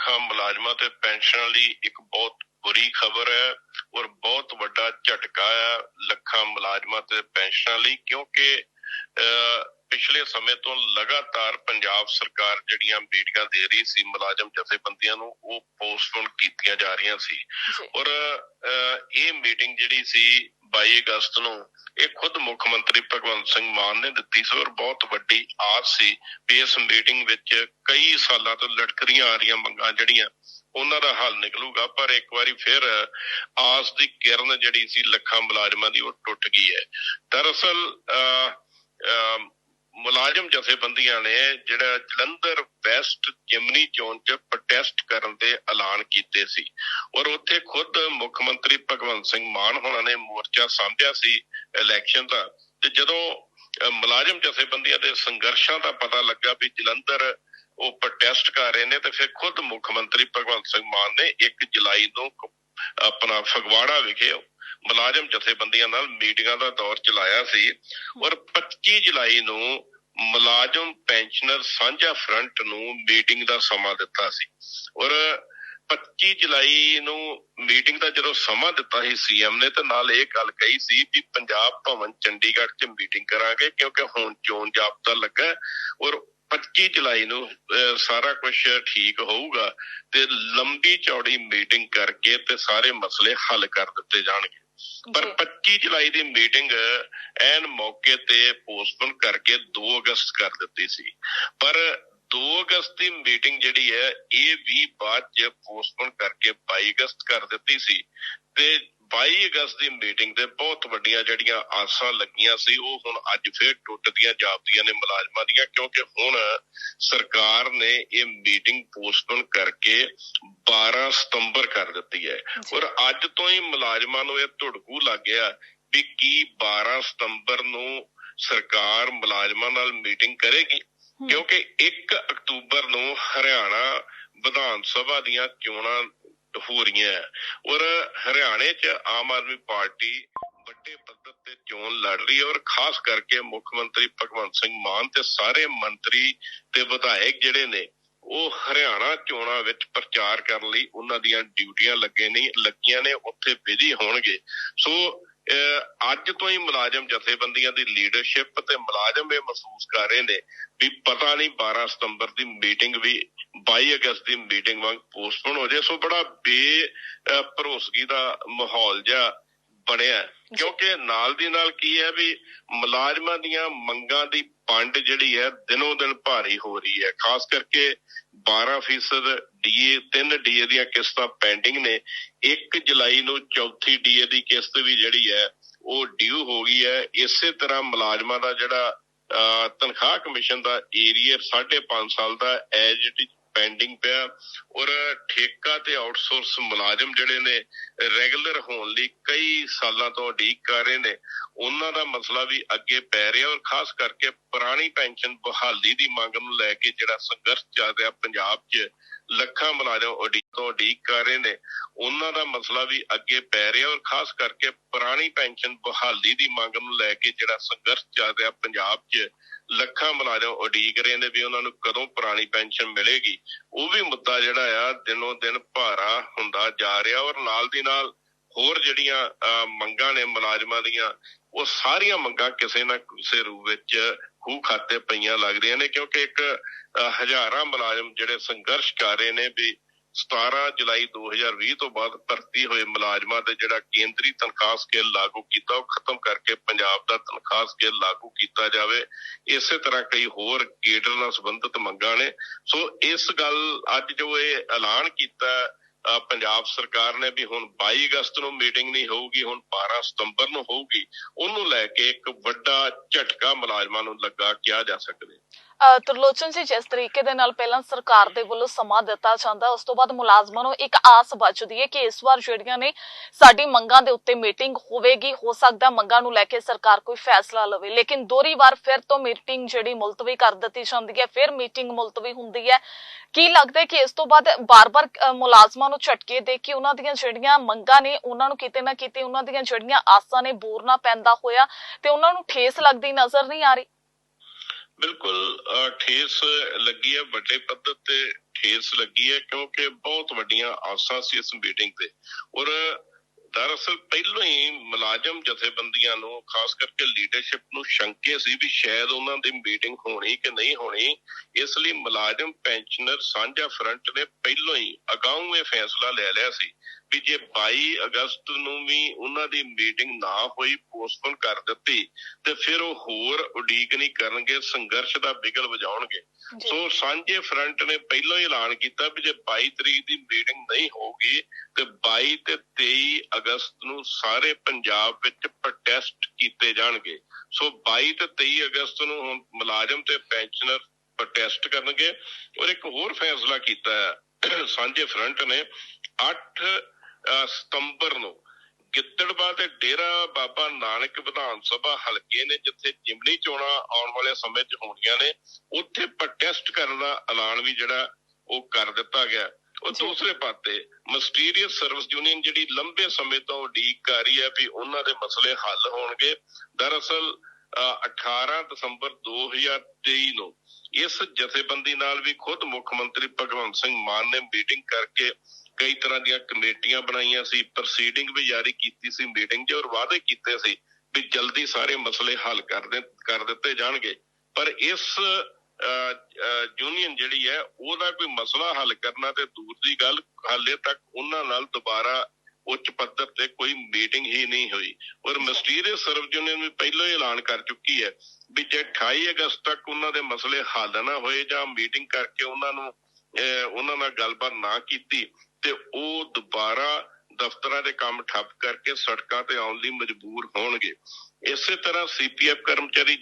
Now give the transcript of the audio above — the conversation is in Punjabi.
ਲੱਖਾਂ ਮੁਲਾਜ਼ਮਾਂ ਤੇ ਪੈਨਸ਼ਨਾਂ ਲਈ ਇੱਕ ਬਹੁਤ ਬੁਰੀ ਖਬਰ ਹੈ ਔਰ ਬਹੁਤ ਵੱਡਾ ਝਟਕਾ ਹੈ ਲੱਖਾਂ ਮੁਲਾਜ਼ਮਾਂ ਤੇ ਪੈਨਸ਼ਨਾਂ ਲਈ ਕਿਉਂਕਿ ਪਿਛਲੇ ਸਮੇਂ ਤੋਂ ਲਗਾਤਾਰ ਪੰਜਾਬ ਸਰਕਾਰ ਜਿਹੜੀਆਂ ਮੀਟਿੰਗਾਂ ਦੇ ਰਹੀ ਸੀ ਮੁਲਾਜ਼ਮ ਜਥੇਬੰਦੀਆਂ ਨੂੰ ਉਹ ਪੋਸਟਪੋਨ ਕੀਤੀਆਂ ਜਾ ਰਹੀਆਂ ਸੀ। ਔਰ ਇਹ ਮੀਟਿੰਗ ਜਿਹੜੀ ਸੀ 22 ਅਗਸਤ ਨੂੰ ਇਹ ਖੁਦ ਮੁੱਖ ਮੰਤਰੀ ਭਗਵੰਤ ਸਿੰਘ ਮਾਨ ਨੇ ਦਿੱਤੀ ਸੀ ਔਰ ਬਹੁਤ ਵੱਡੀ ਆਸ ਸੀ ਵੀ ਇਸ ਮੀਟਿੰਗ ਵਿੱਚ ਕਈ ਸਾਲਾਂ ਤੋਂ ਲਟਕ ਰਹੀਆਂ ਆ ਰਹੀਆਂ ਮੰਗਾਂ ਜਿਹੜੀਆਂ ਉਹਨਾਂ ਦਾ ਹੱਲ ਨਿਕਲੂਗਾ ਪਰ ਇੱਕ ਵਾਰੀ ਫਿਰ ਆਸ ਦੀ ਕਿਰਨ ਜਿਹੜੀ ਸੀ ਲੱਖਾਂ ਮੁਲਾਜ਼ਮਾਂ ਦੀ ਉਹ ਟੁੱਟ ਗਈ ਹੈ। ਦਰਅਸਲ ਅਹ, ਜਥੇਬੰਦੀਆਂ ਨੇ ਜਿਹੜਾ ਜਲੰਧਰ ਵੈਸਟ ਜਿਮਨੀ ਚੋਣ 'ਚ ਪ੍ਰੋਟੈਸਟ ਕਰਨ ਦੇ ਐਲਾਨ ਕੀਤੇ ਸੀ। ਔਰ ਉੱਥੇ ਖੁਦ ਮੁੱਖ ਮੰਤਰੀ ਭਗਵੰਤ ਸਿੰਘ ਮਾਨ ਹੋਣਾ ਨੇ ਮੋਰਚਾ ਸਾਂਭਿਆ ਸੀ ਇਲੈਕਸ਼ਨ ਦਾ। ਤੇ ਜਦੋਂ ਮੁਲਾਜ਼ਮ ਜਥੇਬੰਦੀਆਂ ਦੇ ਸੰਘਰਸ਼ਾਂ ਦਾ ਪਤਾ ਲੱਗਾ ਵੀ ਜਲੰਧਰ ਉਹ ਪ੍ਰੋਟੈਸਟ ਕਰ ਰਹੇ ਨੇ, ਤੇ ਫਿਰ ਖੁਦ ਮੁੱਖ ਮੰਤਰੀ ਭਗਵੰਤ ਸਿੰਘ ਮਾਨ ਨੇ 1 ਜੁਲਾਈ ਨੂੰ ਆਪਣਾ ਫਗਵਾੜਾ ਵਿਖੇ ਮੁਲਾਜ਼ਮ ਜਥੇਬੰਦੀਆਂ ਨਾਲ ਮੀਟਿੰਗਾਂ ਦਾ ਦੌਰ ਚਲਾਇਆ ਸੀ। ਔਰ 25 ਜੁਲਾਈ ਨੂੰ ਮੁਲਾਜ਼ਮ ਪੈਨਸ਼ਨਰ ਸਾਂਝਾ ਫਰੰਟ ਨੂੰ ਮੀਟਿੰਗ ਦਾ ਸਮਾਂ ਦਿੱਤਾ ਸੀ। ਔਰ 25 ਜੁਲਾਈ ਨੂੰ ਮੀਟਿੰਗ ਦਾ ਜਦੋਂ ਸਮਾਂ ਦਿੱਤਾ ਸੀ ਸੀਐਮ ਨੇ, ਤੇ ਨਾਲ ਇਹ ਗੱਲ ਕਹੀ ਸੀ ਵੀ ਪੰਜਾਬ ਭਵਨ ਚੰਡੀਗੜ੍ਹ 'ਚ ਮੀਟਿੰਗ ਕਰਾਂਗੇ ਕਿਉਂਕਿ ਹੁਣ ਚੋਣ ਜਾਬਤਾ ਲੱਗਾ ਔਰ 25 ਜੁਲਾਈ ਨੂੰ ਸਾਰਾ ਕੁਝ ਠੀਕ ਹੋਊਗਾ ਤੇ ਲੰਬੀ ਚੌੜੀ ਮੀਟਿੰਗ ਕਰਕੇ ਤੇ ਸਾਰੇ ਮਸਲੇ ਹੱਲ ਕਰ ਦਿੱਤੇ ਜਾਣਗੇ। ਪਰ ਜੀ। 25 ਜੁਲਾਈ ਦੀ ਮੀਟਿੰਗ ਐਨ ਮੌਕੇ ਤੇ ਪੋਸਟਪੋਨ ਕਰਕੇ 2 ਅਗਸਤ ਕਰ ਦਿੱਤੀ ਸੀ। ਪਰ 2 ਅਗਸਤ ਦੀ ਮੀਟਿੰਗ ਜਿਹੜੀ ਹੈ ਇਹ ਵੀ ਬਾਅਦ ਚ ਪੋਸਟਪੋਨ ਕਰਕੇ 22 ਅਗਸਤ ਕਰ ਦਿੱਤੀ ਸੀ ਤੇ 22 ਅਗਸਤ ਦੀ ਮੀਟਿੰਗ ਤੇ ਬਹੁਤ ਵੱਡੀਆਂ ਜਿਹੜੀਆਂ ਆਸਾਂ ਲੱਗੀਆਂ ਸੀ ਉਹ ਹੁਣ ਅੱਜ ਫੇਰ ਟੁੱਟਦੀਆਂ ਜਾਪਦੀਆਂ ਨੇ ਮੁਲਾਜ਼ਮਾਂ ਦੀਆਂ ਕਿਉਂਕਿ ਹੁਣ ਸਰਕਾਰ ਨੇ ਇਹ ਮੀਟਿੰਗ ਪੋਸਟਪੋਨ ਕਰਕੇ 12 ਸਤੰਬਰ ਕਰ ਦਿੱਤੀ ਹੈ। ਔਰ ਅੱਜ ਤੋਂ ਹੀ ਮੁਲਾਜ਼ਮਾਂ ਨੂੰ ਇਹ ਧੁੜਕੂ ਲੱਗ ਗਿਆ ਵੀ ਕੀ 12 ਸਤੰਬਰ ਨੂੰ ਸਰਕਾਰ ਮੁਲਾਜ਼ਮਾਂ ਨਾਲ ਮੀਟਿੰਗ ਕਰੇਗੀ। ਕਿਉਂਕਿ 1 ਅਕਤੂਬਰ ਨੂੰ ਹਰਿਆਣਾ ਵਿਧਾਨ ਸਭਾ ਦੀਆਂ ਚੋਣਾਂ ਹੋ ਰਹੀਆਂ ਔਰ ਹਰਿਆਣੇ 'ਚ ਆਮ ਆਦਮੀ ਪਾਰਟੀ ਵੱਡੇ ਪੱਧਰ ਤੇ ਚੋਣ ਲੜ ਰਹੀ ਹੈ ਔਰ ਖਾਸ ਕਰਕੇ ਮੁੱਖ ਮੰਤਰੀ ਭਗਵੰਤ ਸਿੰਘ ਮਾਨ ਤੇ ਸਾਰੇ ਮੰਤਰੀ ਤੇ ਵਿਧਾਇਕ ਜਿਹੜੇ ਨੇ, ਉਹ ਹਰਿਆਣਾ ਚੋਣਾਂ ਵਿੱਚ ਪ੍ਰਚਾਰ ਕਰਨ ਲਈ ਉਹਨਾਂ ਦੀਆਂ ਡਿਊਟੀਆਂ ਲੱਗੇ ਨਹੀਂ ਲੱਗੀਆਂ ਨੇ, ਉੱਥੇ ਬਿਜ਼ੀ ਹੋਣਗੇ। ਸੋ ਅੱਜ ਤੋਂ ਹੀ ਮੁਲਾਜ਼ਮ ਜਥੇਬੰਦੀਆਂ ਦੀ ਲੀਡਰਸ਼ਿਪ ਤੇ ਮੁਲਾਜ਼ਮ ਇਹ ਮਹਿਸੂਸ ਕਰ ਰਹੇ ਨੇ ਵੀ ਪਤਾ ਨਹੀਂ 12 ਸਤੰਬਰ ਦੀ ਮੀਟਿੰਗ ਵੀ 22 ਅਗਸਤ ਦੀ ਮੀਟਿੰਗ ਵਾਂਗ ਪੋਸਟਪੋਨ ਹੋ ਜਾਏ। ਸੋ ਬੜਾ ਬੇ ਭਰੋਸਗੀ ਦਾ ਮਾਹੌਲ ਜਿਹਾ ਬਣਿਆ। ਕਿਉਂਕਿ ਨਾਲ ਦੀ ਨਾਲ ਕੀ ਹੈ ਵੀ ਮੁਲਾਜ਼ਮਾਂ ਦੀਆਂ ਮੰਗਾਂ ਦੀ ਪੰਡ ਜਿਹੜੀ ਹੈ ਦਿਨੋਂ ਦਿਨ ਭਾਰੀ ਹੋ ਰਹੀ ਹੈ। ਖਾਸ ਕਰਕੇ 12% ਡੀਏ 3 ਡੀਏ ਦੀਆਂ ਕਿਸ਼ਤਾਂ ਪੈਂਡਿੰਗ ਨੇ। 1 ਜੁਲਾਈ ਨੂੰ ਚੌਥੀ ਡੀਏ ਦੀ ਕਿਸ਼ਤ ਵੀ ਜਿਹੜੀ ਹੈ ਉਹ ਡਿਊ ਹੋ ਗਈ ਹੈ। ਇਸੇ ਤਰ੍ਹਾਂ ਮੁਲਾਜ਼ਮਾਂ ਦਾ ਜਿਹੜਾ ਤਨਖਾਹ ਕਮਿਸ਼ਨ ਦਾ ਏਰੀਆ 5.5 ਸਾਲ ਦਾ ਐਜ ਇਟ ਪੈਂਡਿੰਗ ਪਿਆ। ਔਰ ਠੇਕਾ ਤੇ ਆਊਟਸੋਰਸ ਮੁਲਾਜ਼ਮ ਜਿਹੜੇ ਨੇ ਰੈਗੂਲਰ ਹੋਣ ਲਈ ਕਈ ਸਾਲਾਂ ਤੋਂ ਉਡੀਕ ਕਰ ਰਹੇ ਨੇ। ਉਹਨਾਂ ਦਾ ਮਸਲਾ ਵੀ ਅੱਗੇ ਪੈ ਰਿਹਾ ਔਰ ਖਾਸ ਕਰਕੇ ਪੁਰਾਣੀ ਪੈਨਸ਼ਨ ਬਹਾਲੀ ਦੀ ਮੰਗ ਨੂੰ ਲੈ ਕੇ ਜਿਹੜਾ ਸੰਘਰਸ਼ ਚੱਲ ਰਿਹਾ, ਪੰਜਾਬ 'ਚ ਲੱਖਾਂ ਮੁਲਾਜ਼ਮ ਉਡੀਕ ਤੋਂ ਉਡੀਕ ਕਰ ਰਹੇ ਨੇ। ਉਹਨਾਂ ਦਾ ਮਸਲਾ ਵੀ ਅੱਗੇ ਪੈ ਰਿਹਾ ਔਰ ਖਾਸ ਕਰਕੇ ਪੁਰਾਣੀ ਪੈਨਸ਼ਨ ਬਹਾਲੀ ਦੀ ਮੰਗ ਨੂੰ ਲੈ ਕੇ ਜਿਹੜਾ ਸੰਘਰਸ਼ ਚੱਲ ਰਿਹਾ, ਪੰਜਾਬ 'ਚ ਲੱਖਾਂ ਮੁਲਾਜ਼ਮ ਉਡੀਕ ਰਹੇ ਨੇ ਵੀ ਉਹਨਾਂ ਨੂੰ ਕਦੋਂ ਪੁਰਾਣੀ ਪੈਨਸ਼ਨ ਮਿਲੇਗੀ। ਉਹ ਵੀ ਮੁੱਦਾ ਜਿਹੜਾ ਆ, ਦਿਨੋਂ ਦਿਨ ਭਾਰਾ ਹੁੰਦਾ ਜਾ ਰਿਹਾ ਔਰ ਨਾਲ ਦੀ ਨਾਲ ਹੋਰ ਜਿਹੜੀਆਂ ਮੰਗਾਂ ਨੇ, ਮੁਲਾਜ਼ਮਾਂ ਦੀਆਂ, ਉਹ ਸਾਰੀਆਂ ਮੰਗਾਂ ਕਿਸੇ ਨਾ ਕਿਸੇ ਰੂਪ ਵਿੱਚ ਖੂਹ ਖਾਤੇ ਪਈਆਂ ਲੱਗਦੀਆਂ ਨੇ ਕਿਉਂਕਿ ਇੱਕ ਹਜ਼ਾਰਾਂ ਮੁਲਾਜ਼ਮ ਜਿਹੜੇ ਸੰਘਰਸ਼ ਕਰ ਰਹੇ ਨੇ ਵੀ 17 ਜੁਲਾਈ 2020 ਤੋਂ ਬਾਅਦ ਭਰਤੀ ਹੋਏ ਮੁਲਾਜ਼ਮਾਂ ਤੇ ਜਿਹੜਾ ਕੇਂਦਰੀ ਤਨਖਾਹ ਸਕੇਲ ਲਾਗੂ ਕੀਤਾ, ਉਹ ਖਤਮ ਕਰਕੇ ਪੰਜਾਬ ਦਾ ਤਨਖਾਹ ਸਕੇਲ ਲਾਗੂ ਕੀਤਾ ਜਾਵੇ। ਇਸੇ ਤਰ੍ਹਾਂ ਕਈ ਹੋਰ ਕੇਡਰ ਨਾਲ ਸੰਬੰਧਿਤ ਮੰਗਾਂ ਨੇ। ਸੋ ਇਸ ਗੱਲ ਅੱਜ ਜੋ ਇਹ ਐਲਾਨ ਕੀਤਾ, ਅਹ ਪੰਜਾਬ ਸਰਕਾਰ ਨੇ ਵੀ ਹੁਣ 22 ਅਗਸਤ ਨੂੰ ਮੀਟਿੰਗ ਨਹੀਂ ਹੋਊਗੀ, ਹੁਣ 12 ਸਤੰਬਰ ਨੂੰ ਹੋਊਗੀ, ਉਹਨੂੰ ਲੈ ਕੇ ਇੱਕ ਵੱਡਾ ਝਟਕਾ ਮੁਲਾਜ਼ਮਾਂ ਨੂੰ ਲੱਗਾ ਕਿਹਾ ਜਾ ਸਕਦਾ ਤਰਲੋਚਨ ਜੀ, ਜਿਸ ਤਰੀਕੇ ਦੇ ਨਾਲ ਪਹਿਲਾਂ ਸਰਕਾਰ ਦੇ ਵੱਲੋਂ ਸਮਾਂ ਦਿੱਤਾ ਜਾਂਦਾ, ਉਸ ਤੋਂ ਬਾਅਦ ਮੁਲਾਜ਼ਮਾਂ ਨੂੰ ਇੱਕ ਆਸ ਬਚਦੀ ਹੈ ਕਿ ਇਸ ਵਾਰ ਜਿਹੜੀਆਂ ਨੇ ਸਾਡੀ ਮੰਗਾਂ ਦੇ ਉੱਤੇ ਮੀਟਿੰਗ ਹੋਵੇਗੀ, ਹੋ ਸਕਦਾ ਮੰਗਾਂ ਨੂੰ ਲੈ ਕੇ ਸਰਕਾਰ ਕੋਈ ਫੈਸਲਾ ਲਵੇ। ਲੇਕਿਨ ਦੋਹਰੀ ਵਾਰ ਫਿਰ ਤੋਂ ਮੀਟਿੰਗ ਜਿਹੜੀ ਮੁਲਤਵੀ ਕਰ ਦਿੱਤੀ ਜਾਂਦੀ ਹੈ, ਫਿਰ ਮੀਟਿੰਗ ਮੁਲਤਵੀ ਹੁੰਦੀ ਹੈ। ਕੀ ਲੱਗਦਾ ਕਿ ਇਸ ਤੋਂ ਬਾਅਦ ਬਾਰ-ਬਾਰ ਮੁਲਾਜ਼ਮਾਂ ਨੂੰ ਝਟਕੇ ਦੇ ਕੇ ਉਹਨਾਂ ਦੀਆਂ ਜਿਹੜੀਆਂ ਮੰਗਾਂ ਨੇ, ਉਹਨਾਂ ਨੂੰ ਕਿਤੇ ਨਾ ਕਿਤੇ ਉਹਨਾਂ ਦੀਆਂ ਜਿਹੜੀਆਂ ਆਸਾਂ ਨੇ, ਬੋਰਨਾ ਪੈਂਦਾ ਹੋਇਆ ਤੇ ਉਹਨਾਂ ਨੂੰ ਠੇਸ ਲੱਗਦੀ ਨਜ਼ਰ ਨਹੀਂ ਆ ਰਹੀ। ਬਿਲਕੁਲ ਠੇਸ ਲੱਗੀ ਹੈ, ਵੱਡੇ ਪੱਧਰ ਤੇ ਠੇਸ ਲੱਗੀ ਹੈ, ਕਿਉਂਕਿ ਬਹੁਤ ਵੱਡੀਆਂ ਆਸਾਂ ਸੀ ਇਸ ਮੀਟਿੰਗ ਤੇ। ਔਰ ਦਰਅਸਲ ਪਹਿਲਾਂ ਹੀ ਮੁਲਾਜ਼ਮ ਜਥੇਬੰਦੀਆਂ ਨੂੰ, ਖਾਸ ਕਰਕੇ ਲੀਡਰਸ਼ਿਪ ਨੂੰ ਸ਼ੰਕੇ ਸੀ ਵੀ ਸ਼ਾਇਦ ਉਹਨਾਂ ਦੀ ਮੀਟਿੰਗ ਹੋਣੀ ਕਿ ਨਹੀਂ ਹੋਣੀ। ਇਸ ਲਈ ਮੁਲਾਜ਼ਮ ਪੈਨਸ਼ਨਰ ਸਾਂਝਾ ਫਰੰਟ ਨੇ ਪਹਿਲਾਂ ਹੀ ਅਗਾਊਂ ਇਹ ਫੈਸਲਾ ਲੈ ਲਿਆ ਸੀ। ਵੀ ਜੇ 22 ਅਗਸਤ ਨੂੰ ਵੀ ਉਹਨਾਂ ਦੀ ਮੀਟਿੰਗ ਨਾ ਹੋਈ ਪੋਸਟਪੋਨ ਕਰ ਦਿੱਤੀ ਤੇ ਫਿਰ ਉਹ ਹੋਰ ਉਡੀਕ ਨਹੀਂ ਕਰਨਗੇ ਸੰਘਰਸ਼ ਦਾ ਬਿਗਲ ਵਜਾਉਣਗੇ। ਸੋ ਸਾਂਝੇ ਫਰੰਟ ਨੇ ਪਹਿਲਾਂ ਹੀ ਐਲਾਨ ਕੀਤਾ ਵੀ ਜੇ 22 ਤਰੀਕ ਦੀ ਮੀਟਿੰਗ ਨਹੀਂ ਹੋਊਗੀ ਤੇ 22 ਤੇ 23 ਅਗਸਤ ਨੂੰ ਸਾਰੇ ਪੰਜਾਬ ਵਿੱਚ ਪ੍ਰੋਟੈਸਟ ਕੀਤੇ ਜਾਣਗੇ। ਸੋ 22 ਤੇ 23 ਅਗਸਤ ਨੂੰ ਹੁਣ ਮੁਲਾਜ਼ਮ ਤੇ ਪੈਨਸ਼ਨਰ ਪ੍ਰੋਟੈਸਟ ਕਰਨਗੇ ਔਰ ਇੱਕ ਹੋਰ ਫੈਸਲਾ ਕੀਤਾ ਹੈ। ਸਾਂਝੇ ਫਰੰਟ ਨੇ 8 ਅਹ, ਸਤੰਬਰ ਨੂੰ ਗਿੱਦੜਬਾਹ ਤੇ ਡੇਰਾ ਬਾਬਾ ਨਾਨਕ ਵਿਧਾਨ ਸਭਾ ਹਲਕੇ ਨੇ ਜਿੱਥੇ ਜਿਮਨੀ ਚੋਣਾਂ ਆਉਣ ਵਾਲੇ ਸਮੇਂ 'ਚ ਹੋਣੀਆਂ ਨੇ ਉੱਥੇ ਪ੍ਰੋਟੈਸਟ ਕਰਨ ਦਾ ਐਲਾਨ ਵੀ ਜਿਹੜਾ ਉਹ ਕਰ ਦਿੱਤਾ ਗਿਆ ਉਹ। ਦੂਸਰੇ ਪਾਸੇ ਮਸਟੀਰੀਅਸ ਸਰਵਿਸ ਯੂਨੀਅਨ ਜਿਹੜੀ ਲੰਬੇ ਸਮੇਂ ਤੋਂ ਉਡੀਕ ਕਰ ਰਹੀ ਹੈ ਵੀ ਉਹਨਾਂ ਦੇ ਮਸਲੇ ਹੱਲ ਹੋਣਗੇ ਦਰਅਸਲ ਅਹ, 18 ਦਸੰਬਰ 2023 ਨੂੰ ਇਸ ਜਥੇਬੰਦੀ ਨਾਲ ਵੀ ਖੁਦ ਮੁੱਖ ਮੰਤਰੀ ਭਗਵੰਤ ਸਿੰਘ ਮਾਨ ਨੇ ਮੀਟਿੰਗ ਕਰਕੇ ਕਈ ਤਰ੍ਹਾਂ ਦੀਆਂ ਕਮੇਟੀਆਂ ਬਣਾਈਆਂ ਸੀ ਪ੍ਰੋਸੀਡਿੰਗ ਵੀ ਜਾਰੀ ਕੀਤੀ ਸੀ ਮੀਟਿੰਗ 'ਚ ਔਰ ਵਾਅਦੇ ਕੀਤੇ ਸੀ ਵੀ ਜਲਦੀ ਸਾਰੇ ਮਸਲੇ ਹੱਲ ਕਰ ਦੇ ਕਰ ਦਿੱਤੇ ਜਾਣਗੇ। ਪਰ ਇਸ ਯੂਨੀਅਨ ਜਿਹੜੀ ਹੈ ਉਹਦਾ ਕੋਈ ਮਸਲਾ ਹੱਲ ਕਰਨਾ ਤੇ ਦੂਰ ਦੀ ਗੱਲ ਹਾਲੇ ਤੱਕ ਉਹਨਾਂ ਨਾਲ ਦੁਬਾਰਾ ਉੱਚ ਪੱਧਰ ਤੇ ਕੋਈ ਮੀਟਿੰਗ ਹੀ ਨਹੀਂ ਹੋਈ। ਔਰ ਮਸਟੀਰੀਅਸ ਸਰਵ ਯੂਨੀਅਨ ਵੀ ਪਹਿਲਾਂ ਹੀ ਐਲਾਨ ਕਰ ਚੁੱਕੀ ਹੈ ਵੀ ਜੇ 28 ਅਗਸਤ ਤੱਕ ਉਹਨਾਂ ਦੇ ਮਸਲੇ ਹੱਲ ਨਾ ਹੋਏ ਜਾਂ ਮੀਟਿੰਗ ਕਰਕੇ ਉਹਨਾਂ ਨੂੰ ਅਹ, ਉਹਨਾਂ ਨਾਲ ਗੱਲਬਾਤ ਨਾ ਕੀਤੀ ਤੇ ਉਹ ਦੁਬਾਰਾ ਦਫ਼ਤਰਾਂ ਦੇ ਕੰਮ ਠੱਪ ਕਰਕੇ ਸੜਕਾਂ ਤੇ ਆਉਣ ਲਈ ਮਜਬੂਰ ਹੋਣਗੇ। ਇਸੇ ਤਰ੍ਹਾਂ ਸੀਪੀਐਫ ਕਰਮਚਾਰੀ